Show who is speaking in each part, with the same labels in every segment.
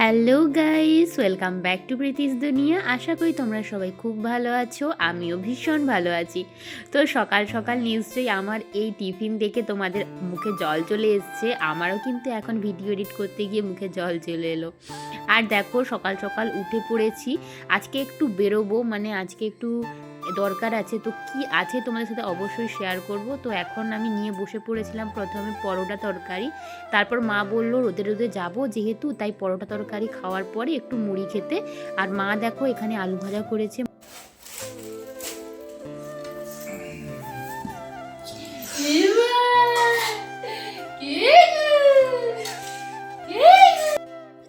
Speaker 1: Hello guys, welcome back to Preeti's দুনিয়া। আশা করি তোমরা সবাই খুব ভালো আছো, আমিও ভীষণ ভালো আছি। তো সকাল সকাল নিশ্চয়ই আমার এই টিফিন দেখে তোমাদের মুখে জল চলে এসছে। আমারও কিন্তু এখন ভিডিও এডিট করতে গিয়ে মুখে জল চলে এলো। আর দেখো সকাল সকাল উঠে পড়েছি। আজকে একটু বেরোবো মানে আজকে একটু দরকার আছে, তো কি আছে তোমাদের সাথে অবশ্যই শেয়ার করব। তো এখন আমি নিয়ে বসে পড়েছিলাম প্রথমে পরোটা তরকারি, তারপর মা বলল রোদে রোদে যাব যেহেতু, তাই পরোটা তরকারি খাওয়ার পরে একটু মুড়ি খেতে। আর মা দেখো এখানে আলু ভাজা করেছে।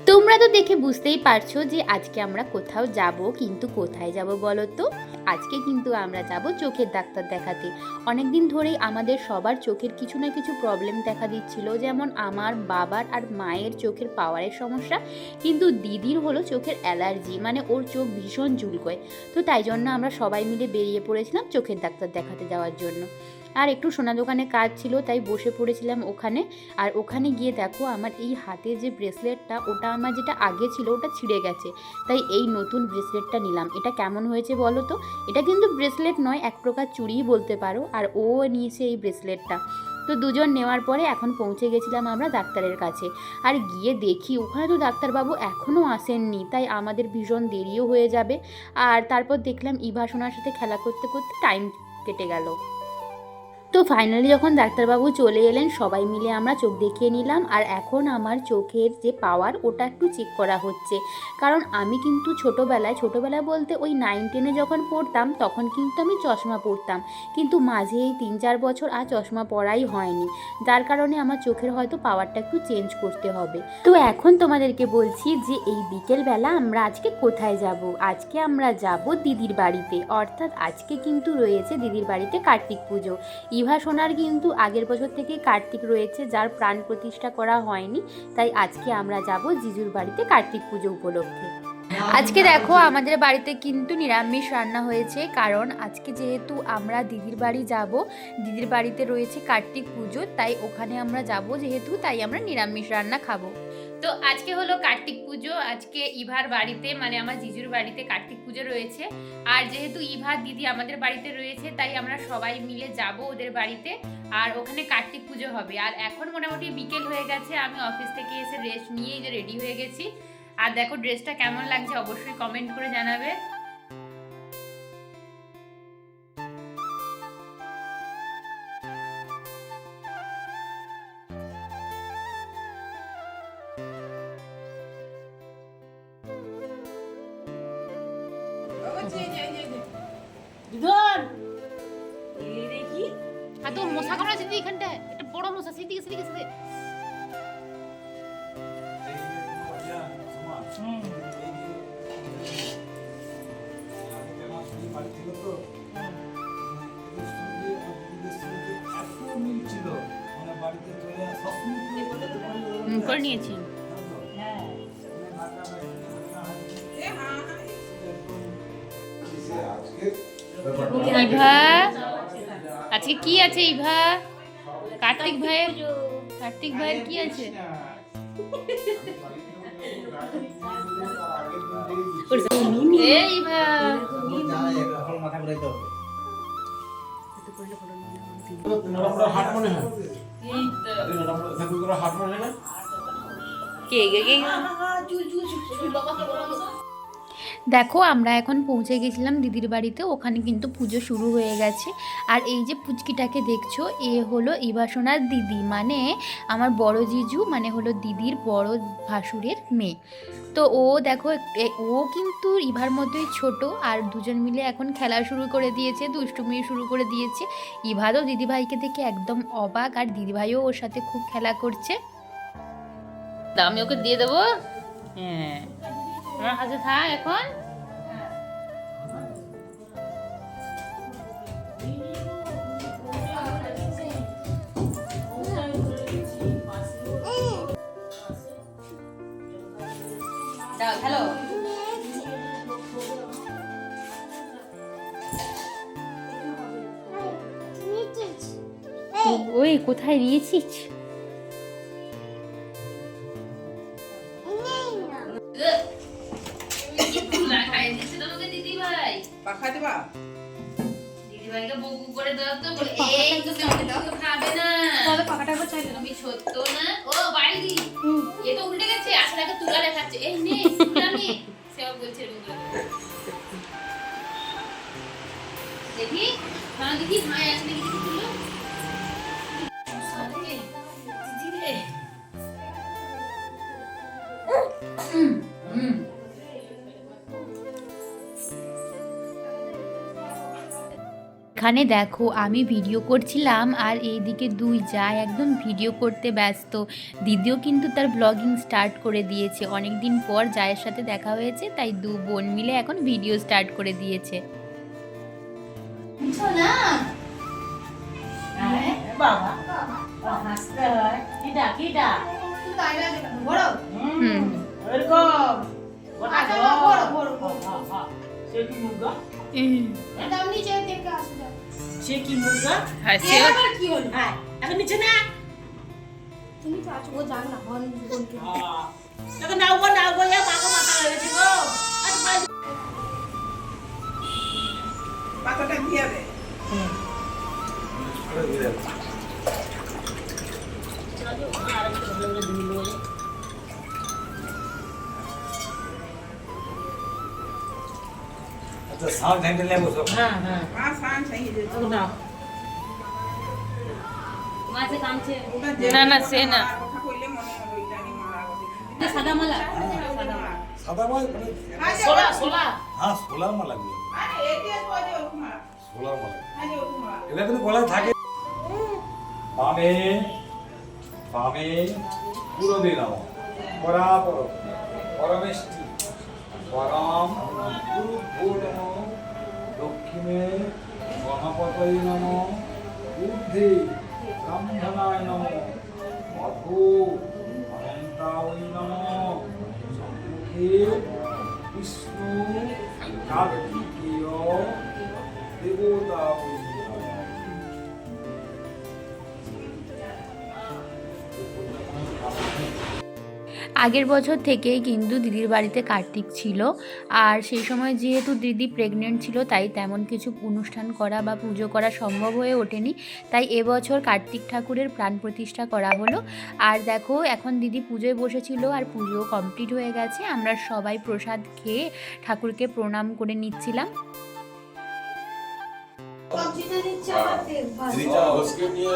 Speaker 1: তোমরা তো দেখে বুঝতেই পারছ যে আজকে আমরা কোথাও যাব, কিন্তু কোথায় যাব বলো তো? আজকে কিন্তু আমরা যাব চোখের ডাক্তার দেখাতে। অনেক দিন ধরেই আমাদের সবার চোখের কিছু না কিছু প্রবলেম দেখা দিচ্ছিল, যেমন আমার বাবার আর মায়ের চোখের পাওয়ারের সমস্যা, কিন্তু দিদির হলো চোখের অ্যালার্জি মানে ওর চোখ ভীষণ জুলকোয়। তো তাই জন্য আমরা সবাই মিলে বেরিয়ে পড়েছিলাম চোখের ডাক্তার দেখাতে যাওয়ার জন্য। আর একটু সোনা দোকানে কাজ ছিল, তাই বসে পড়েছিলাম ওখানে। আর ওখানে গিয়ে দেখো আমার এই হাতে যে ব্রেসলেটটা, ওটা আমার যেটা আগে ছিল, ওটা ছিঁড়ে গেছে। তাই এই নতুন ব্রেসলেটটা নিলাম। এটা কেমন হয়েছে বলো তো? এটা কিন্তু ব্রেসলেট নয়, এক প্রকার চুড়িই বলতে পারো, আর ও নিয়েছে এই ব্রেসলেটটা। তো দুজন নেওয়ার পরে এখন পৌঁছে গেছিলাম আমরা ডাক্তারের কাছে। আর গিয়ে দেখি, ওখানে তো ডাক্তারবাবু এখনও আসেননি, তাই আমাদের ভীষণ দেরিও হয়ে যাবে। আর তারপর দেখলাম ইভাসোনার সাথে খেলা করতে করতে টাইম কেটে গেল। তো ফাইনালি যখন ডাক্তারবাবু চলে এলেন, সবাই মিলে আমরা চোখ দেখিয়ে নিলাম আর এখন আমার চোখের যে পাওয়ার ওটা একটু চেক করা হচ্ছে। কারণ আমি কিন্তু ছোটোবেলায় ছোটোবেলায় বলতে ওই নাইন টেনে যখন পড়তাম, তখন কিন্তু আমি চশমা পরতাম। কিন্তু মাঝে এই তিন, চার বছর আর চশমা পরাই হয়নি। যার কারণে আমার চোখের হয়তো পাওয়ারটা একটু চেঞ্জ করতে হবে। তো এখন তোমাদেরকে বলছি যে এই বিকেলবেলা আমরা আজকে কোথায় যাব? আজকে আমরা যাব দিদির বাড়িতে। অর্থাৎ আজকে কিন্তু রয়েছে দিদির বাড়িতে কার্তিক পুজো। ইভা সোনার কিন্তু আগের বছর থেকে কার্তিক রয়েছে, যার প্রাণ প্রতিষ্ঠা করা হয়নি। তাই আজকে আমরা যাব জিজুর বাড়িতে কার্তিক পুজো উপলক্ষে। আজকে দেখো, আমাদের বাড়িতে কিন্তু নিরামিষ রান্না হয়েছে, কারণ আজকে যেহেতু আমরা দিদির বাড়ি যাব, দিদির বাড়িতে রয়েছে কার্তিক পুজো, তাই ওখানে আমরা যাব যেহেতু, তাই আমরা নিরামিষ রান্না খাব। তো আজকে হলো কার্তিক পুজো, আজকে ইভার বাড়িতে মানে আমার জিজুর বাড়িতে কার্তিক পুজো রয়েছে। আর যেহেতু ইভার দিদি আমাদের বাড়িতে রয়েছে, তাই আমরা সবাই মিলে যাব ওদের বাড়িতে, আর ওখানে কার্তিক পুজো হবে। আর এখন মোটামুটি বিকেল হয়ে গেছে, আমি অফিস থেকে এসে রেস্ট নিয়ে রেডি হয়ে গেছি। আর দেখো ড্রেসটা কেমন লাগছে অবশ্যই কমেন্ট করে জানাবে।
Speaker 2: দিদন দেখি
Speaker 1: আর তোর মশা কামড়া দিদি এখানটায়? একটা বড় মশা সেদিকে।
Speaker 2: হুম।
Speaker 1: হুম, করে নিয়েছি। ইভা আজকে কি আছে ইভা কার্তিক ভাইয়ের কার্তিক ভাইয়ের কি আছে?
Speaker 3: মনে হয় মনে হয়
Speaker 1: কে
Speaker 2: চুল বাবা
Speaker 1: দেখো, আমরা এখন পৌঁছে গেছিলাম দিদির বাড়িতে, ওখানে কিন্তু পুজো শুরু হয়ে গেছে। আর এই যে পুচকিটাকে দেখছ, এ হলো ইভাসোনার দিদি মানে আমার বড় জিজু মানে হলো দিদির বড় ভাসুরের মেয়ে। তো ও দেখো ও কিন্তু ইভার মতোই ছোট, আর দুজন মিলে এখন খেলা শুরু করে দিয়েছে, দুষ্টুমি শুরু করে দিয়েছে। ইভা তো দিদিভাইকে দেখে একদম অবাক, আর দিদিভাইও ওর সাথে খুব খেলা করছে। আমি ওকে দিয়ে দেবো? হ্যাঁ। আমার কাছে থাক এখন। হ্যালো ওই কোথায় নিয়েছিস
Speaker 4: পাখা দিবা
Speaker 1: দিদিভাইকে বকু করে দাও তো বলে এই তুমি কিছু খাবে না।
Speaker 5: তবে পাখাটা একবার চাইলে
Speaker 1: তুমি সত্য না? ও বাইরি। এ তো উল্টে গেছে আসলে একটা তুলা দেখাচ্ছে। এই নে তুলা নে। বলছে এরকম করে। দেখি। হ্যাঁ দেখি। হ্যাঁ দেখি দেখি তুলো। এখানে দেখো আমি ভিডিও করছিলাম আর এইদিকে দুই যা একদম ভিডিও করতে ব্যস্ত। দিদিও কিন্তু তার ব্লগিং স্টার্ট করে দিয়েছে। অনেক দিন পর জায়ের সাথে দেখা হয়েছে তাই দু বোন মিলে এখন ভিডিও স্টার্ট করে দিয়েছে।
Speaker 5: না?
Speaker 2: হ্যাঁ, বাবা। হাসতে হয়। কিটা কিটা?
Speaker 5: তুই তাই না কেন বড়
Speaker 1: হুম।
Speaker 2: সে কি মুরগা?
Speaker 5: দাও
Speaker 2: সে কি মুরগা
Speaker 5: আবার কি হলো?
Speaker 2: হ্যাঁ এখন নিচে না।
Speaker 5: তুমি তো আছো ও জান না হন
Speaker 2: হ্যাঁ। দেখো নাও গো নাও গো ইয়া বাবা মাথা লেগেছে গো। পাতাটা পাঁচ
Speaker 4: পাতাটা দিয়ে দে
Speaker 3: সাউন্ড হ্যান্ডেল নেব সব
Speaker 2: হ্যাঁ হ্যাঁ।
Speaker 1: না, না, সে না।
Speaker 4: কইলে মনে মারা
Speaker 5: সাদা মালা।
Speaker 3: সাদা মাল
Speaker 2: সোলা সোলা।
Speaker 3: হ্যাঁ সোলার মাল লাগবে
Speaker 4: আরে এটি আছে ওকুমা
Speaker 3: সোলার মাল।
Speaker 4: আরে ওকুমা
Speaker 3: এটা কিন্তু গলায় থাকে। বামে বামে পুরো নাও পরাপর। পরমেষ্টি। পরম গুরু ভূ নম দক্ষিণে গণপতয় নম বুদ্ধি ব্রহ্মণায় নম মধু অনন্তায় নম। সম্মুখে বিষ্ণু, কার্তিকেয় দেবতায়
Speaker 1: আগের বছর থেকেই কিন্তু দিদির বাড়িতে কার্তিক ছিল। আর সেই সময় যেহেতু দিদি প্রেগনেন্ট ছিল তাই তেমন কিছু অনুষ্ঠান করা বা পুজো করা সম্ভব হয়ে ওঠেনি। তাই এবছর কার্তিক ঠাকুরের প্রাণ প্রতিষ্ঠা করা হলো। আর দেখো এখন দিদি পুজোয় বসেছিল আর পুজো কমপ্লিট হয়ে গেছে। আমরা সবাই প্রসাদ খেয়ে ঠাকুরকে প্রণাম করে নিচ্ছিলাম।
Speaker 6: নিয়ে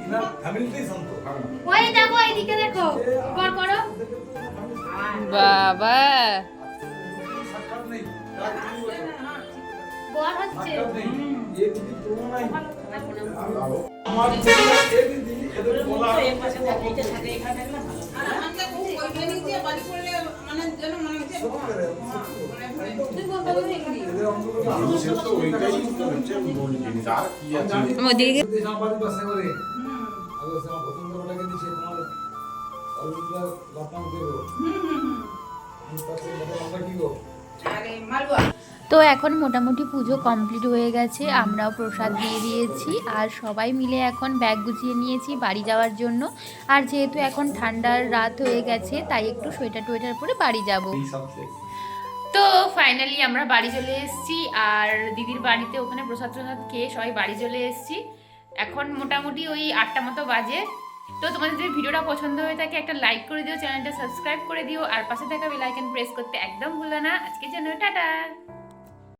Speaker 5: ওই দেখো এইদিকে দেখো। কর করো।
Speaker 1: বাবা।
Speaker 3: সাক্ষাৎ আমার সে তোমার দেবো। আমি পাশে কি গো
Speaker 4: আরে মালুয়া।
Speaker 1: তো এখন মোটামুটি পুজো কমপ্লিট হয়ে গেছে আমরাও প্রসাদ দিয়ে দিয়েছি আর সবাই মিলে এখন ব্যাগ গুছিয়ে নিয়েছি বাড়ি যাওয়ার জন্য। আর যেহেতু এখন ঠান্ডার রাত হয়ে গেছে তাই একটু সোয়েটার টোয়েটার পরে বাড়ি যাব। তো ফাইনালি আমরা বাড়ি চলে এসেছি আর দিদির বাড়িতে ওখানে প্রসাদ প্রসাদ খেয়ে সবাই বাড়ি চলে এসেছি। এখন মোটামুটি ওই আটটা মতো বাজে। তো তোমাদের যদি ভিডিওটা পছন্দ হয়ে থাকে, একটা লাইক করে দিও, চ্যানেলটা সাবস্ক্রাইব করে দিও, আর পাশে থাকা বেল আইকন প্রেস করতে একদম ভুলো না। আজকে জন্য টাটা।